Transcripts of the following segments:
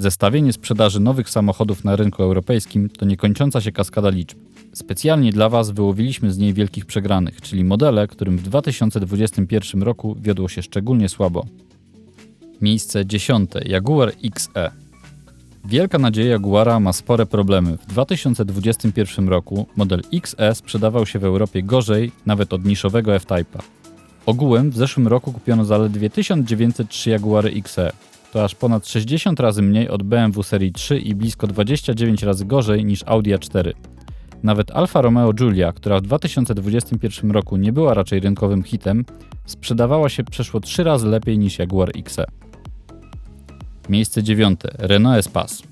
Zestawienie sprzedaży nowych samochodów na rynku europejskim to niekończąca się kaskada liczb. Specjalnie dla Was wyłowiliśmy z niej wielkich przegranych, czyli modele, którym w 2021 roku wiodło się szczególnie słabo. Miejsce 10. Jaguar XE. Wielka nadzieja Jaguara ma spore problemy. W 2021 roku model XE sprzedawał się w Europie gorzej nawet od niszowego F-Type'a. Ogółem w zeszłym roku kupiono zaledwie 1903 Jaguary XE. To aż ponad 60 razy mniej od BMW serii 3 i blisko 29 razy gorzej niż Audi A4. Nawet Alfa Romeo Giulia, która w 2021 roku nie była raczej rynkowym hitem, sprzedawała się przeszło 3 razy lepiej niż Jaguar XE. Miejsce dziewiąte. Renault Espace.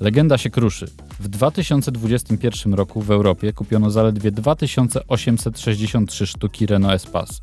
Legenda się kruszy. W 2021 roku w Europie kupiono zaledwie 2863 sztuki Renault Espace.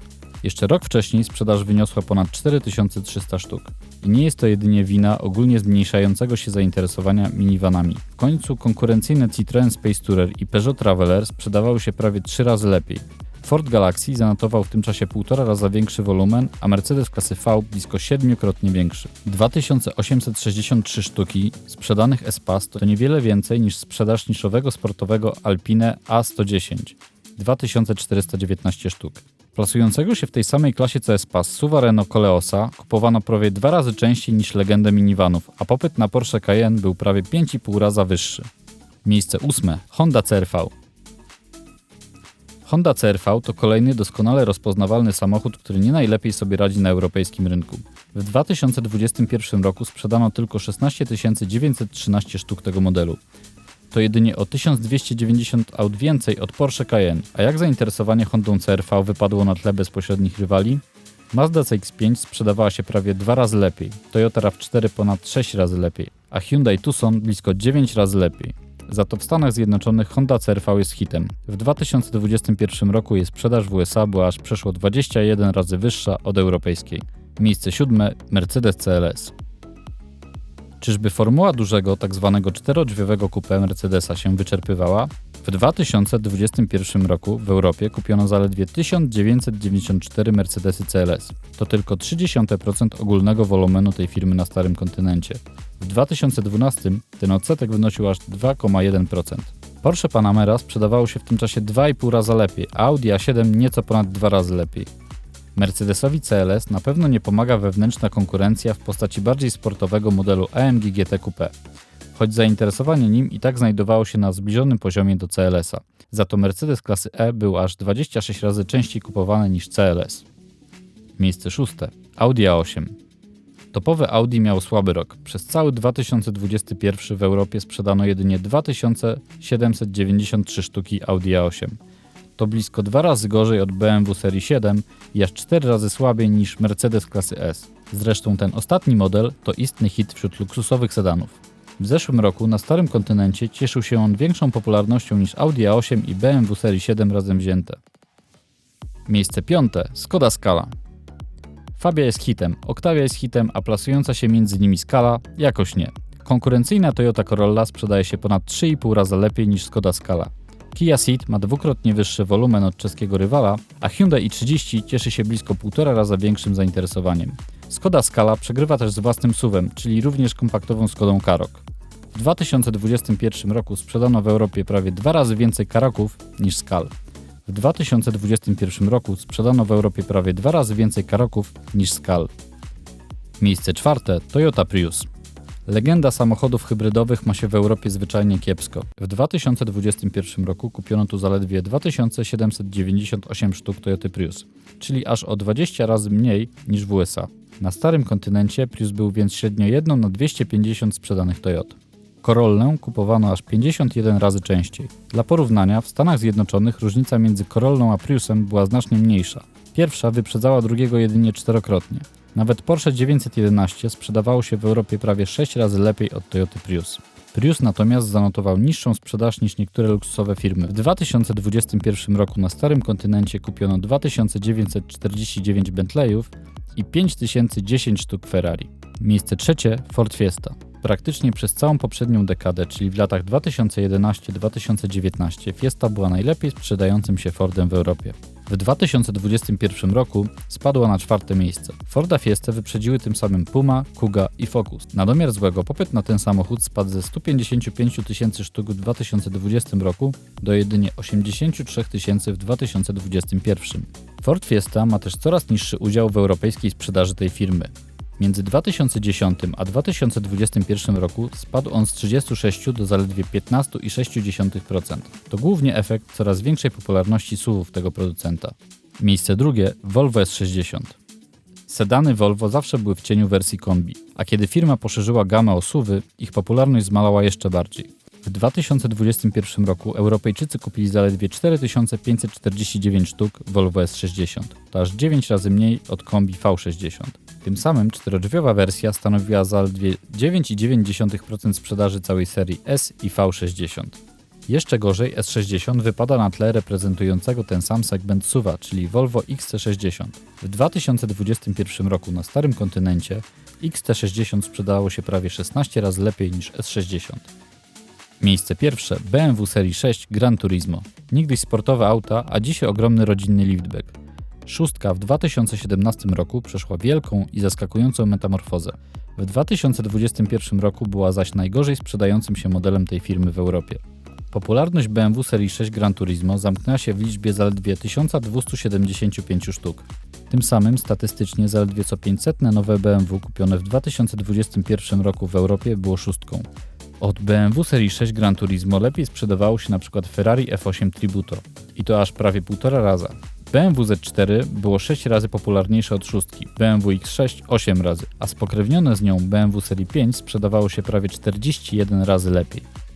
Jeszcze rok wcześniej sprzedaż wyniosła ponad 4300 sztuk. I nie jest to jedynie wina ogólnie zmniejszającego się zainteresowania minivanami. W końcu konkurencyjne Citroën Space Tourer i Peugeot Traveler sprzedawały się prawie 3 razy lepiej. Ford Galaxy zanotował w tym czasie półtora raza większy wolumen, a Mercedes klasy V blisko siedmiokrotnie większy. 2863 sztuki sprzedanych Espace to niewiele więcej niż sprzedaż niszowego sportowego Alpine A110 2419 sztuk. Plasującego się w tej samej klasie co Espace SUV Renault Coleosa kupowano prawie dwa razy częściej niż legendę minivanów, a popyt na Porsche Cayenne był prawie 5,5 raza wyższy. Miejsce ósme Honda CRV. Honda CRV to kolejny doskonale rozpoznawalny samochód, który nie najlepiej sobie radzi na europejskim rynku. W 2021 roku sprzedano tylko 16 913 sztuk tego modelu. To jedynie o 1290 aut więcej od Porsche Cayenne. A jak zainteresowanie Hondą CRV wypadło na tle bezpośrednich rywali? Mazda CX-5 sprzedawała się prawie dwa razy lepiej, Toyota RAV4 ponad 6 razy lepiej, a Hyundai Tucson blisko 9 razy lepiej. Za to w Stanach Zjednoczonych Honda CRV jest hitem. W 2021 roku jej sprzedaż w USA była aż przeszło 21 razy wyższa od europejskiej. Miejsce siódme Mercedes CLS. Czyżby formuła dużego, tak zwanego czterodrzwiowego coupé Mercedesa się wyczerpywała? W 2021 roku w Europie kupiono zaledwie 1994 Mercedesy CLS. To tylko 0,3% ogólnego wolumenu tej firmy na starym kontynencie. W 2012 ten odsetek wynosił aż 2,1%. Porsche Panamera sprzedawało się w tym czasie 2,5 razy lepiej, a Audi A7 nieco ponad 2 razy lepiej. Mercedesowi CLS na pewno nie pomaga wewnętrzna konkurencja w postaci bardziej sportowego modelu AMG GT Coupe, choć zainteresowanie nim i tak znajdowało się na zbliżonym poziomie do CLS-a. Za to Mercedes klasy E był aż 26 razy częściej kupowany niż CLS. Miejsce szóste. Audi A8. Topowe Audi miało słaby rok. Przez cały 2021 w Europie sprzedano jedynie 2793 sztuki Audi A8 to blisko dwa razy gorzej od BMW serii 7 i aż 4 razy słabiej niż Mercedes klasy S. Zresztą ten ostatni model to istny hit wśród luksusowych sedanów. W zeszłym roku na starym kontynencie cieszył się on większą popularnością niż Audi A8 i BMW serii 7 razem wzięte. Miejsce piąte Skoda Scala. Fabia jest hitem, Octavia jest hitem, a plasująca się między nimi Scala jakoś nie. Konkurencyjna Toyota Corolla sprzedaje się ponad 3,5 razy lepiej niż Skoda Scala. Kia Ceed ma dwukrotnie wyższy wolumen od czeskiego rywala, a Hyundai i30 cieszy się blisko półtora raza większym zainteresowaniem. Skoda Scala przegrywa też z własnym SUVem, czyli również kompaktową Skodą Karoq. W 2021 roku sprzedano w Europie prawie dwa razy więcej Karoków niż Skal. W 2021 roku sprzedano w Europie prawie dwa razy więcej Karoków niż Skal. Miejsce czwarte Toyota Prius. Legenda samochodów hybrydowych ma się w Europie zwyczajnie kiepsko. W 2021 roku kupiono tu zaledwie 2798 sztuk Toyota Prius, czyli aż o 20 razy mniej niż w USA. Na starym kontynencie Prius był więc średnio 1 na 250 sprzedanych Toyot. Corollę kupowano aż 51 razy częściej. Dla porównania, w Stanach Zjednoczonych różnica między Corollą a Priusem była znacznie mniejsza. Pierwsza wyprzedzała drugiego jedynie czterokrotnie. Nawet Porsche 911 sprzedawało się w Europie prawie 6 razy lepiej od Toyota Prius. Prius natomiast zanotował niższą sprzedaż niż niektóre luksusowe firmy. W 2021 roku na starym kontynencie kupiono 2949 Bentleyów i 5010 sztuk Ferrari. Miejsce trzecie Ford Fiesta. Praktycznie przez całą poprzednią dekadę, czyli w latach 2011-2019, Fiesta była najlepiej sprzedającym się Fordem w Europie. W 2021 roku spadła na czwarte miejsce. Forda Fiesta wyprzedziły tym samym Puma, Kuga i Focus. Na domiar złego popyt na ten samochód spadł ze 155 tysięcy sztuk w 2020 roku do jedynie 83 tysięcy w 2021. Ford Fiesta ma też coraz niższy udział w europejskiej sprzedaży tej firmy. Między 2010 a 2021 roku spadł on z 36 do zaledwie 15,6%. To głównie efekt coraz większej popularności SUVów tego producenta. Miejsce drugie Volvo S60. Sedany Volvo zawsze były w cieniu wersji kombi, a kiedy firma poszerzyła gamę o SUVy, ich popularność zmalała jeszcze bardziej. W 2021 roku Europejczycy kupili zaledwie 4549 sztuk Volvo S60. To aż 9 razy mniej od kombi V60. Tym samym czterodrzwiowa wersja stanowiła zaledwie 9,9% sprzedaży całej serii S i V60. Jeszcze gorzej S60 wypada na tle reprezentującego ten sam segment SUVa, czyli Volvo XC60. W 2021 roku na starym kontynencie XT60 sprzedało się prawie 16 razy lepiej niż S60. Miejsce pierwsze BMW Serii 6 Gran Turismo. Niegdyś sportowe auta, a dzisiaj ogromny rodzinny liftback. Szóstka w 2017 roku przeszła wielką i zaskakującą metamorfozę. W 2021 roku była zaś najgorzej sprzedającym się modelem tej firmy w Europie. Popularność BMW Serii 6 Gran Turismo zamknęła się w liczbie zaledwie 1275 sztuk. Tym samym statystycznie zaledwie co 500 nowe BMW kupione w 2021 roku w Europie było szóstką. Od BMW Serii 6 Gran Turismo lepiej sprzedawało się np. Ferrari F8 Tributo i to aż prawie półtora raza. BMW Z4 było 6 razy popularniejsze od szóstki, BMW X6 8 razy, a spokrewnione z nią BMW Serii 5 sprzedawało się prawie 41 razy lepiej.